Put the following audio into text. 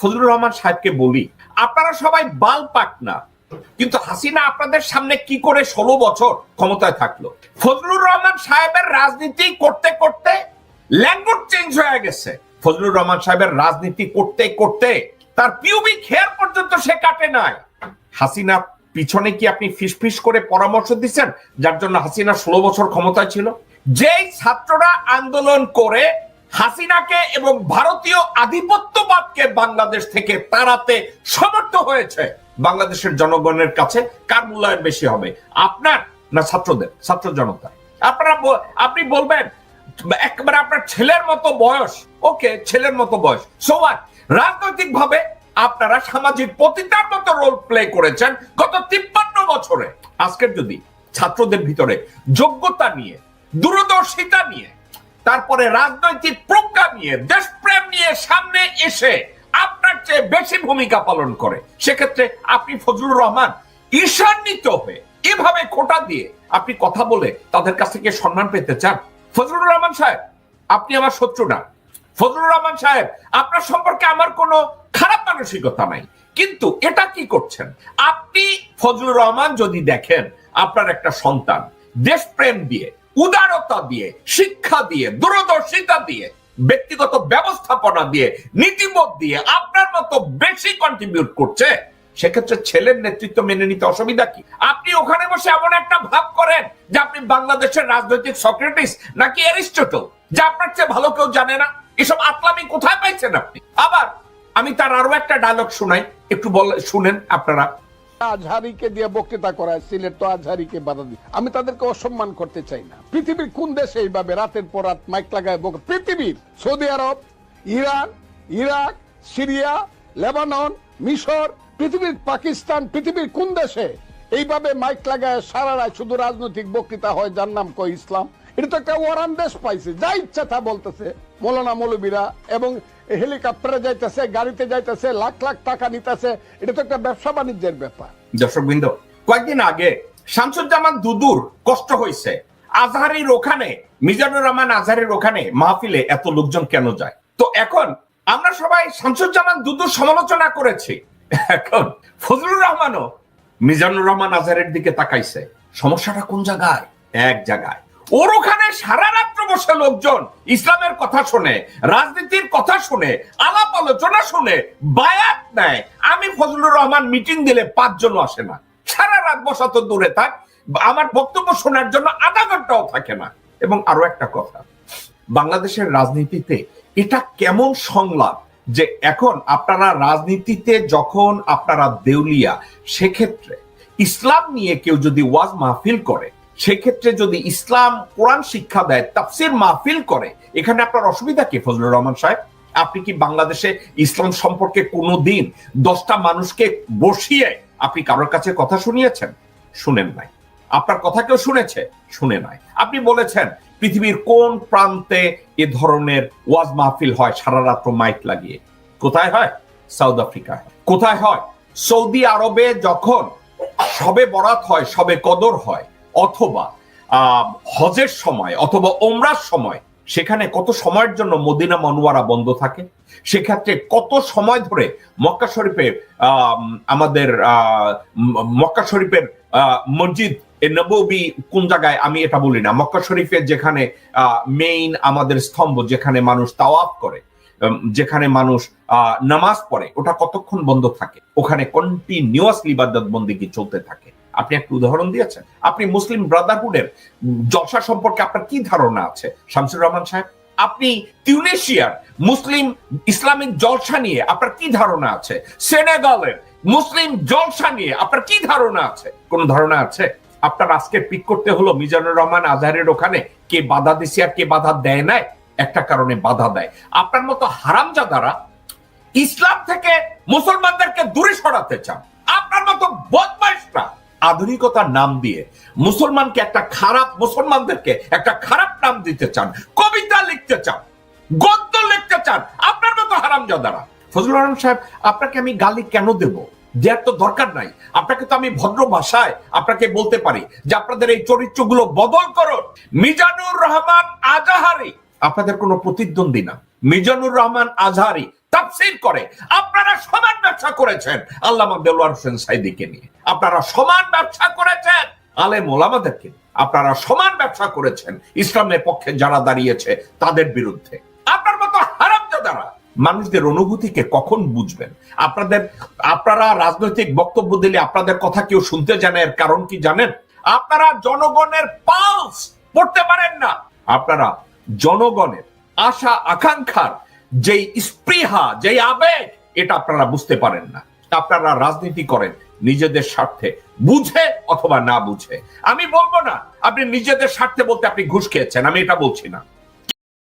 ফজলুর রহমান সাহেবকে বলি, আপনারা সবাই বাল পাক না। কিন্তু হাসিনা আপনাদের সামনে কি করে ষোলো বছর ক্ষমতায় থাকল? ফজলুর রহমান সাহেবের রাজনীতি করতে করতে ল্যাঙ্গুয়েজ চেঞ্জ হয়ে গেছে। ফজলুর রহমান সাহেবের রাজনীতি করতে করতে তার পিউবি খেয়ার পর্যন্ত সে কাটে নাই। হাসিনা, পিছনে কি আপনি ফিসফিস করে পরামর্শ দিচ্ছেন? যার জন্য হাসিনা ষোলো বছর ক্ষমতায় ছিল। যেই ছাত্ররা আন্দোলন করে হাসিনাকে এবং ভারতীয় আধিপত্যবাদকে বাংলাদেশ থেকে তাড়াতে সমর্থ হয়েছে। বাংলাদেশের জনগণের কাছে কার মূল্যায়ন বেশি হবে, আপনার না ছাত্রদের, ছাত্র জনতা? আপনারা আপনি বলবেন, একবারে আপনার ছেলের মতো বয়স, ওকে, ছেলের মতো বয়স। সোয়াট রাজনৈতিক ভাবে আপনারা সামাজিক পতিতার মতো রোল প্লে করেছেন গত তিপ্পান্ন বছরে। আজকের যদি ছাত্রদের ভিতরে যোগ্যতা নিয়ে, দূরদর্শিতা নিয়ে তারপরে রাজনৈতিক প্রজ্ঞা নিয়ে, দেশপ্রেম নিয়ে সামনে এসে আপনার চেয়ে বেশি ভূমিকা পালন করে। সেক্ষেত্রে আপনি ফজলুর রহমান ঈশান্বিত হয়ে এভাবে খোটা দিয়ে আপনি কথা বলে তাদের কাছ থেকে সম্মান পেতে চান? ফজলুর রহমান সাহেব, আপনি আমার শত্রু না। ফজলুর রহমান সাহেব, আপনার সম্পর্কে আমার কোনো খারাপ মানসিকতা নাই। কিন্তু এটা কি করছেন? আপনি ফজলুর রহমান যদি দেখেন আপনার একটা সন্তান দেশপ্রেম দিয়ে উদারতা দিয়ে, শিক্ষা দিয়ে, দূরদর্শিতা দিয়ে, ব্যক্তিগত ব্যবস্থাপনা দিয়ে, নীতিবোধ দিয়ে আপনার মতো বেশি কন্ট্রিবিউট করছে, সেক্ষেত্রে ছেলের নেতৃত্ব মেনে নিতে অসুবিধা কি? আপনি ওখানে বসে এমন একটা ভাব করেন যে আপনি বাংলাদেশের রাজনৈতিক সক্রেটিস নাকি অ্যারিস্টটল, যা আপনার চেয়ে ভালো কেউ জানে না। এসব আতলামি কোথায় পাইছেন আপনি? আবার আমি তার আরও একটা ডায়লগ শোনাই, একটু বল, শুনেন আপনারা। আজহারিকে দিয়ে বক্তৃতা করায়, সিলেট তো আজহারিকে বাধা দিই আমি তাদেরকে অসম্মান করতে চাই না। পৃথিবীর কোন দেশে এইভাবে রাতের পর রাত মাইক লাগায় বক পৃথিবীর, Saudi Arab, Iran, Iraq, Syria, Lebanon, মিশর, পৃথিবীর পাকিস্তান, পৃথিবীর কোন দেশে এইভাবে মাইক লাগায় সারা রাত শুধু রাজনৈতিক বক্তৃতা হয়, যার নাম কয় ইসলাম। এটা তো একটা ওয়ারান দেশ পাইছে, যা ইচ্ছা তা বলতেছে। মৌলানা মৌলবীরা এবং হেলিকপ্টারে যাইতেছে, গাড়িতে যাইতেছে, লাখ লাখ টাকা নিতেছে। এটা তো একটা ব্যবসা বাণিজ্যের ব্যাপার। দর্শক বৃন্দ কয়েকদিন আগে শামসুজ্জামান দুদুর কষ্ট হয়েছে। আজহারির ওখানে, মিজানুর রহমান আজহারির ওখানে মাহফিলে এত লোকজন কেন যায়? তো এখন আমরা সবাই শামসুজ্জামান দুদুর সমালোচনা করেছি। এখন ফজলুর রহমানও মিজানুর রহমান আজহারের দিকে তাকাইছে। সমস্যাটা কোন জায়গায়? এক জায়গায়। ওর ওখানে সারা রাত্র বসে লোকজন ইসলামের কথা শুনে, রাজনীতির কথা শুনে, আলাপ আলোচনা শুনে, বায়াত নেয়। আমি ফজলুর রহমান মিটিং দিলে পাঁচজনও আসে না। সারা রাত বসা তো দূরে থাক। আমার বক্তব্য শোনার জন্য আধা ঘন্টাও থাকে না। এবং আরও একটা কথা, বাংলাদেশের রাজনীতিতে এটা কেমন সংলাপ যে এখন আপনারা রাজনীতিতে যখন আপনারা দেউলিয়া, সেক্ষেত্রে ইসলাম নিয়ে কেউ যদি ওয়াজ মাহফিল করে সেক্ষেত্রে যদি ইসলাম কোরআন শিক্ষা দেয়, তাফসির মাহফিল করে, এখানে আপনার অসুবিধা কি ফজলুর রহমান সাহেব? আপনি কি বাংলাদেশে ইসলাম সম্পর্কে কোনো দিন দশটা মানুষকে বসিয়ে আপনি কারোর কাছে কথা শুনিয়েছেন? শুনেন নাই। আপনার কথা কেউ শুনেছে? শুনে নাই। আপনি বলেছেন, পৃথিবীর কোন প্রান্তে এ ধরনের ওয়াজ মাহফিল হয়? সারা রাত্র মাইক লাগিয়ে। কোথায় হয়? সাউথ আফ্রিকায় কোথায় হয়? সৌদি আরবে যখন সবে বরাত হয় সবে কদর হয় অথবা হজের সময় অথবা ওমরার সময়, সেখানে কত সময়ের জন্য মদিনা মনোয়ারা বন্ধ থাকে? সেক্ষেত্রে কত সময় ধরে মক্কা শরীফে আমাদের মক্কা শরীফের মসজিদ এ নববী কোন জায়গায়? আমি এটা বলি না। মক্কা শরীফের যেখানে মেইন আমাদের স্তম্ভ, যেখানে মানুষ তাওয়াফ করে যেখানে মানুষ নামাজ পড়ে, ওটা কতক্ষণ বন্ধ থাকে? ওখানে কন্টিনিউয়াসলি ইবাদত বন্দিগি চলতে থাকে। আপনি একটা উদাহরণ দিয়েছেন। আপনি মুসলিম ব্রাদারহুডের জলসা সম্পর্কে আপনার কি ধারণা আছে? শামসুর রহমান সাহেব, আপনি টিউনেশিয়ার মুসলিম ইসলামিক জলসা নিয়ে আপনার কি ধারণা আছে? সেনেগালের মুসলিম জলসা নিয়ে আপনার কি ধারণা আছে? কোন ধারণা আছে? আপনার আজকে পিক করতে হলো মিজানুর রহমান আজহারের ওখানে, কে বাধা দিছে আর কে বাধা দেয় নাই? একটা কারণে বাধা দেয়। আপনার মতো হারামজাদারা ইসলাম থেকে মুসলমানদেরকে দূরে সরাতে চান। আপনার মতো বদমাইশরা আধুনিকতার নাম দিয়ে মুসলমানকে একটা খারাপ, মুসলমানদেরকে একটা খারাপ নাম দিতে চান, কবিতা লিখতে চান, গদ্য লিখতে চান, আপনার মতো হারামজাদারা। ফজলুর রহমান সাহেব, আপনাকে আমি গালি কেন দেব? দেওয়ার তো দরকার নাই। আপনাকে তো আমি ভদ্র ভাষায় আপনাকে বলতে পারি যে আপনাদের এই চরিত্রগুলো বদল করুন। মিজানুর রহমান আজাহারি। আপনাদের কোনো প্রতিদ্বন্দ্বী না। মিজানুর রহমান আজহারি তাফসির করে। আপনারা সমান ব্যবসা করেছেন। আল্লামা দেলোয়ার হোসেন সাইদিকে নিয়ে। আপনারা সমান ব্যবসা করেছেন। আলেম ওলামাদেরকে। আপনারা সমান ব্যবসা করেছেন। ইসলামের পক্ষে যারা দাঁড়িয়েছে, তাদের বিরুদ্ধে। আপনার মতো হারামজাদারা মানুষদের অনুভূতিকে কখন বুঝবেন? আপনাদের, আপনারা রাজনৈতিক বক্তব্য দিলে আপনাদের কথা কেউ শুনতে জানে, এর কারণ কি জানেন? আপনারা জনগণের পালস পড়তে পারেন না। আপনারা জনগণের আশা আকাঙ্ক্ষার যেই স্পৃহা, যেই আবেগ, এটা আপনারা বুঝতে পারেন না। আপনারা রাজনীতি করেন নিজেদের স্বার্থে। বুঝে অথবা না বুঝে। আমি বলব না, আপনি নিজেদের স্বার্থে বলতে আপনি ঘুষ খেয়েছেন, আমি এটা বলছি না।